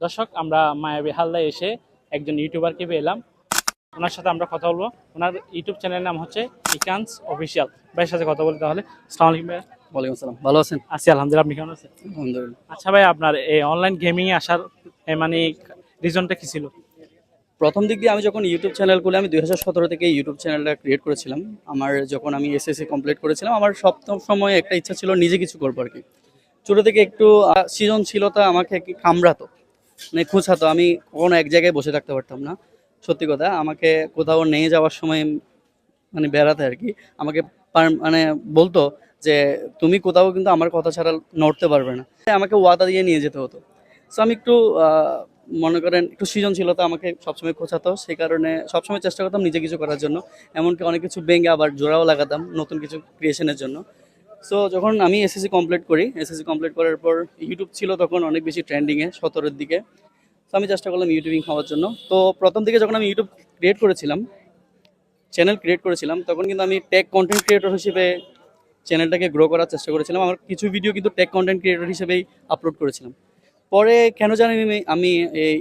দর্শক আমরা মায়াবী হালদায় এসে একজন ইউটিউবারকে পেলাম ওনার সাথে আমরা কথা বলব। ওনার ইউটিউব চ্যানেলের নাম হচ্ছে ইকান্স অফিসিয়াল ভাইয়ের সাথে কথা বলি তাহলে। আসসালামু আলাইকুম ভাইয়া। ওয়ালাইকুম আসসালাম। ভালো আছেন? আছি আলহামদুলিল্লাহ। আপনি কেমন আছেন? আলহামদুলিল্লাহ। আচ্ছা ভাই আপনার এই অনলাইন গেমিং এ আসার মানে রিজনটা কি ছিল? প্রথম দিক দিয়ে আমি যখন ইউটিউব চ্যানেল খুলে আমি দুই হাজার সতেরো থেকে ইউটিউব চ্যানেলটা ক্রিয়েট করেছিলাম। আমার যখন আমি এসএসসি কমপ্লিট করেছিলাম আমার সপ্তম সময় একটা ইচ্ছা ছিল নিজে কিছু করব আর কি। ছোটো থেকে একটু সৃজনশীলতা আমাকে কি কামড়াতো। মানে খুঁচাতো আমি কখনো এক জায়গায় বসে থাকতে পারতাম না। সত্যি কথা, আমাকে কোথাও নিয়ে যাওয়ার সময় মানে বেড়াতে আর কি, আমাকে মানে বলতো যে, তুমি কোথাও কিন্তু আমার কথা ছাড়া নড়তে পারবে না। আমাকে ওয়াদা দিয়ে নিয়ে যেতে হতো। সো আমি একটু মনে করেন একটু সৃজনশীলতা আমাকে সবসময় খোঁচাতো, সেই কারণে সবসময় চেষ্টা করতাম নিজে কিছু করার জন্য। এমনকি অনেক কিছু ভেঙে আবার জোড়াও লাগাতাম নতুন কিছু ক্রিয়েশনের জন্য। সো যখন আমি এসএসসি কমপ্লিট করি এসএসসি কমপ্লিট করার পর ইউটিউব ছিল তখন অনেক বেশি ট্রেন্ডিংয়ে সতেরোর দিকে। তো আমি চেষ্টা করলাম ইউটিউবিং হওয়ার জন্য। তো প্রথম দিকে যখন আমি ইউটিউব ক্রিয়েট করেছিলাম চ্যানেল ক্রিয়েট করেছিলাম, তখন কিন্তু আমি টেক কন্টেন্ট ক্রিয়েটর হিসেবে চ্যানেলটাকে গ্রো করার চেষ্টা করেছিলাম। আমার কিছু ভিডিও কিন্তু টেক কন্টেন্ট ক্রিয়েটর হিসেবেই আপলোড করেছিলাম। পরে কেন জানি আমি আমি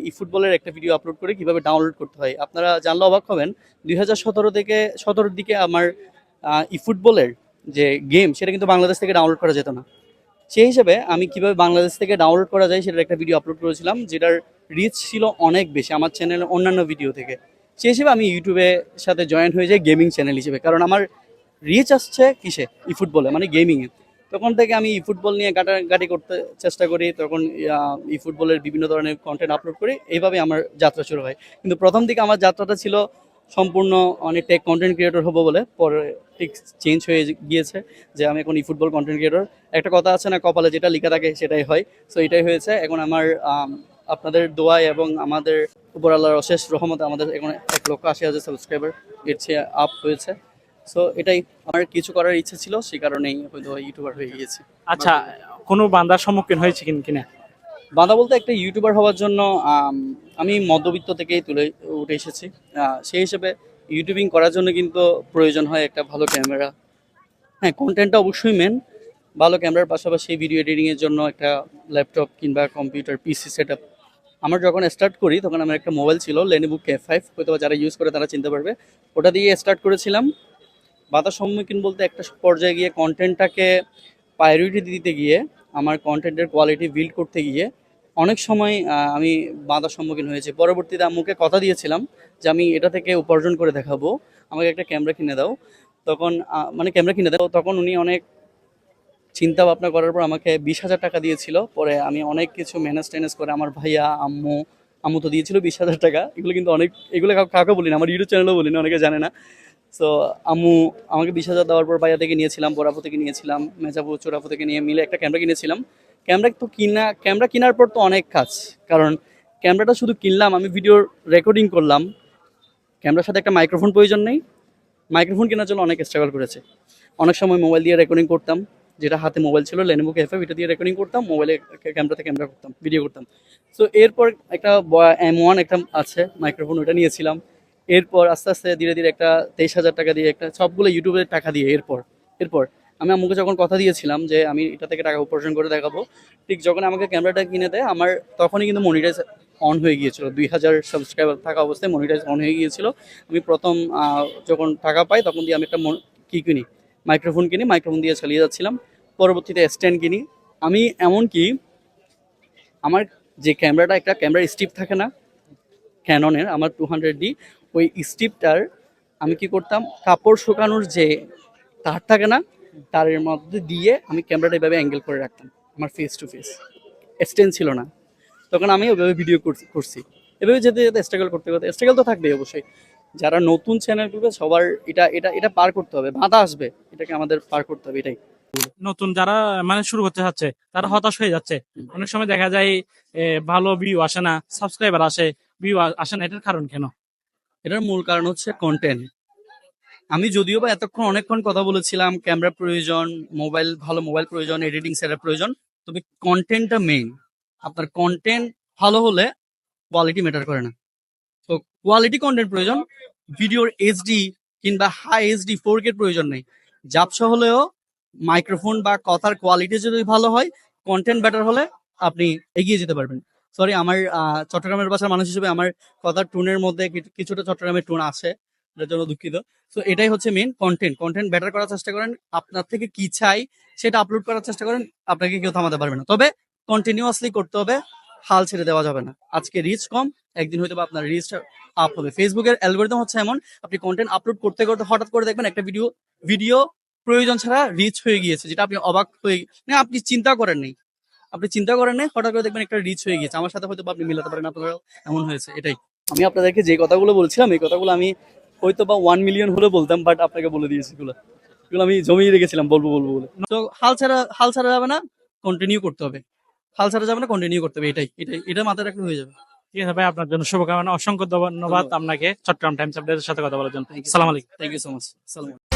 ই ফুটবলের একটা ভিডিও আপলোড করে কীভাবে ডাউনলোড করতে হয়, আপনারা জানলে অবাক হবেন। দুই হাজার সতেরো থেকে সতেরোর দিকে আমার ই ফুটবলের যে গেম সেটা কিন্তু বাংলাদেশ থেকে ডাউনলোড করা যেত না। সেই হিসেবে আমি কীভাবে বাংলাদেশ থেকে ডাউনলোড করা যায় সেটার একটা ভিডিও আপলোড করেছিলাম, যেটার রিচ ছিল অনেক বেশি আমার চ্যানেলের অন্যান্য ভিডিও থেকে। সেই হিসেবে আমি ইউটিউবে সাথে জয়েন হয়ে যাই গেমিং চ্যানেল হিসেবে, কারণ আমার রিচ আসছে কিসে? ই ফুটবলে মানে গেমিংয়ে তখন থেকে আমি ই ফুটবল নিয়ে গাটাগাটি করতে চেষ্টা করি, তখন ই ফুটবলের বিভিন্ন ধরনের কন্টেন্ট আপলোড করি এইভাবে আমার যাত্রা শুরু হয়। কিন্তু প্রথম দিকে আমার যাত্রাটা ছিল সম্পূর্ণ অনেক টেক কন্টেন্ট ক্রিয়েটর হব বলে, পরে ঠিক চেঞ্জ হয়ে গিয়েছে যে আমি এখন ই ফুটবল কন্টেন্ট ক্রিয়েটর একটা কথা আছে না কপালে যেটা লেখা থাকে সেটাই হয়। সো এটাই হয়েছে। এখন আমার আপনাদের দোয়ায় এবং আমাদের উপর আল্লাহর অশেষ রহমতে আমাদের এখন এক লক্ষ আশি হাজার সাবস্ক্রাইবার এর চেয়ে আপ হয়েছে। সো এটাই আমার কিছু করার ইচ্ছে ছিল সেই কারণেই হয়তো ইউটিউবার হয়ে গিয়েছি। আচ্ছা কোনো বান্দার সম্মুখীন হয়েছে কিন কিনা? বাধা বলতে একটা ইউটিউবার হওয়ার জন্য আমি মধ্যবিত্ত থেকেই তুলে উঠে এসেছি। সেই হিসেবে ইউটিউবিং করার জন্য কিন্তু প্রয়োজন হয় একটা ভালো ক্যামেরা হ্যাঁ কন্টেন্টটা অবশ্যই মেন ভালো ক্যামেরার পাশাপাশি ভিডিও এডিটিংয়ের জন্য একটা ল্যাপটপ কিংবা কম্পিউটার পিসি সেট আমার যখন স্টার্ট করি, তখন আমার একটা মোবাইল ছিল লেনেবুক কে ফাইভ হয়তো যারা ইউজ করে তারা চিনতে পারবে। ওটা দিয়ে স্টার্ট করেছিলাম। বাধার সম্মুখীন বলতে একটা পর্যায়ে গিয়ে কন্টেন্টটাকে প্রায়োরিটি দিতে গিয়ে, আমার কন্টেন্টের কোয়ালিটি বিল্ড করতে গিয়ে অনেক সময় আমি বাধার সম্মুখীন হয়েছি। পরবর্তীতে আম্মুকে কথা দিয়েছিলাম যে, আমি এটা থেকে উপার্জন করে দেখাবো। আমাকে একটা ক্যামেরা কিনে দাও। তখন মানে ক্যামেরা কিনে দাও তখন উনি অনেক চিন্তা ভাবনা করার পর আমাকে বিশ হাজার টাকা দিয়েছিল। পরে আমি অনেক কিছু ম্যানেজ ট্যানেজ করে আমার ভাইয়া, আম্মু আম্মু তো দিয়েছিল বিশ হাজার টাকা। এগুলো কিন্তু অনেক, এগুলো কাউকে বলি না আমার ইউটিউব চ্যানেলও বলি না অনেকে জানে না। সো আম্মু আমাকে বিশ হাজার দেওয়ার পর ভাইয়া থেকে নিয়েছিলাম বরাফু থেকে নিয়েছিলাম মেজাবু চোরাফু থেকে নিয়ে মিলে একটা ক্যামেরা কিনেছিলাম। ক্যামেরা তো কিনা, ক্যামেরা কেনার পর তো অনেক কাজ। কারণ ক্যামেরাটা শুধু কিনলাম, আমি ভিডিও রেকর্ডিং করলাম। ক্যামেরার সাথে একটা মাইক্রোফোন প্রয়োজন নেই। মাইক্রোফোন কেনার জন্য অনেক স্ট্রাগল করেছে। অনেক সময় মোবাইল দিয়ে রেকর্ডিং করতাম, যেটা হাতে মোবাইল ছিল লেনোভো এফ এটা দিয়ে রেকর্ডিং করতাম মোবাইলে ক্যামেরাতে ক্যামেরা করতাম ভিডিও করতাম। সো এরপর একটা এম ওয়ান একটা আছে মাইক্রোফোন ওটা নিয়েছিলাম। এরপর আস্তে আস্তে ধীরে ধীরে একটা তেইশ হাজার টাকা দিয়ে একটা, সবগুলো ইউটিউবের টাকা দিয়ে, এরপর এরপর। আমি আম্মুকে যখন কথা দিয়েছিলাম যে আমি এটা থেকে টাকা উপার্জন করে দেখাবো, ঠিক যখন আমাকে ক্যামেরাটা কিনে দেয়, আমার তখনই কিন্তু মনিটাইজ অন হয়ে গিয়েছিল। দুই হাজার সাবস্ক্রাইবার থাকা অবস্থায় মনিটাইজ অন হয়ে গিয়েছিল। আমি প্রথম যখন টাকা পাই তখন দিয়ে আমি একটা কি কিনি? মাইক্রোফোন কিনি মাইক্রোফোন দিয়ে চালিয়ে যাচ্ছিলাম। পরবর্তীতে স্ট্যান্ড কিনি। আমি এমনকি আমার যে ক্যামেরাটা, একটা ক্যামেরার স্টিপ থাকে না ক্যাননের আমার টু হান্ড্রেড ডি ওই স্টিপটার আমি কি করতাম? কাপড় শুকানোর যে তার থাকে না তারের মধ্যে দিয়ে আমি ক্যামেরাটা এভাবে অ্যাঙ্গেল করে রাখতাম আমার ফেস টু ফেস স্ট্যান্ড ছিল না। তখন আমি ওইভাবে ভিডিও করছি এভাবে যেতে যেতে স্ট্রাগল করতে করতে স্ট্রাগল তো থাকবেই অবশ্যই। যারা নতুন চ্যানেল করবে সবার এটা এটা এটা পার করতে হবে। বাধা আসবে। এটাকে আমাদের পার করতে হবে এটাই। নতুন যারা মানে শুরু করতে চাচ্ছে তারা হতাশ হয়ে যাচ্ছে। অনেক সময় দেখা যায় ভালো ভিউ আসে না সাবস্ক্রাইবার আসে ভিউ আসে না। এটার কারণ কেন? এটার মূল কারণ হচ্ছে কন্টেন্ট আমি যদিও বা এতক্ষণ অনেকক্ষণ কথা বলেছিলাম, ক্যামেরা প্রয়োজন, মোবাইল, ভালো মোবাইল প্রয়োজন, এডিটিং সেটার প্রয়োজন, তবে কন্টেন্টটা মেইন আপনার কন্টেন্ট ভালো হলে কোয়ালিটি ম্যাটার করে না। তো কোয়ালিটি কন্টেন্ট প্রয়োজন, ভিডিওর এইচডি কিংবা হাই এইচডি ফোর কে প্রয়োজন নেই। জাপসা হলেও মাইক্রোফোন বা কথার কোয়ালিটি যদি ভালো হয় কন্টেন্ট বেটার হলে আপনি এগিয়ে যেতে পারবেন। সরি আমার চট্টগ্রামের বাসার মানুষ হিসেবে আমার কথার টোনের মধ্যে কিছুটা চট্টগ্রামের টোন আছে। এটার জন্য দুঃখিত। তো এটাই হচ্ছে মেন কন্টেন্ট কন্টেন্ট বেটার করার চেষ্টা করেন। আপনার থেকে কি চাই সেটা আপলোড করার চেষ্টা করেন। আপনাকে কেউ থামাতে পারবে না। তবে কন্টিনিউয়াসলি করতে হবে। হাল ছেড়ে দেওয়া যাবে না। আজকে রিচ কম, একদিন হয়তো আপনার রিচটা আপ হবে। ফেসবুকের অ্যালগোরিদম হচ্ছে এমন, আপনি কন্টেন্ট আপলোড করতে করতে হঠাৎ করে দেখবেন একটা ভিডিও ভিডিও প্রয়োজন ছাড়া রিচ হয়ে গিয়েছে, যেটা আপনি অবাক হয়ে না আপনি চিন্তা করেন নাই। আপনি চিন্তা করেন নাই, হঠাৎ করে দেখবেন একটা রিচ হয়ে গিয়েছে। আমার সাথে হয়তো আপনি মিলাতে পারেন, আপনারাও এমন হয়েছে। এটাই। আমি আপনাদেরকে যে কথাগুলো বলছিলাম, এই কথাগুলো আমি হয়তো বা ওয়ান মিলিয়ন হলে বলতাম বাট আপনাকে বলে দিয়েছি এগুলো। এগুলো আমি জমিয়ে রেখেছিলাম বলব বলব বলে। তো হাল ছাড়া হাল ছাড়া যাবে না কন্টিনিউ করতে হবে। হাল ছাড়া যাবে না কন্টিনিউ করতে হবে এটাই এটাই এটা মাথায় রাখলে হয়ে যাবে। ঠিক আছে ভাই আপনার জন্য শুভকামনা অসংখ্য ধন্যবাদ। আপনাকে। চট্টগ্রাম টাইমস আপডেটের সাথে কথা বলার জন্য। সালাম. আলাইকুম। থ্যাংক ইউ সো মাচ সালাম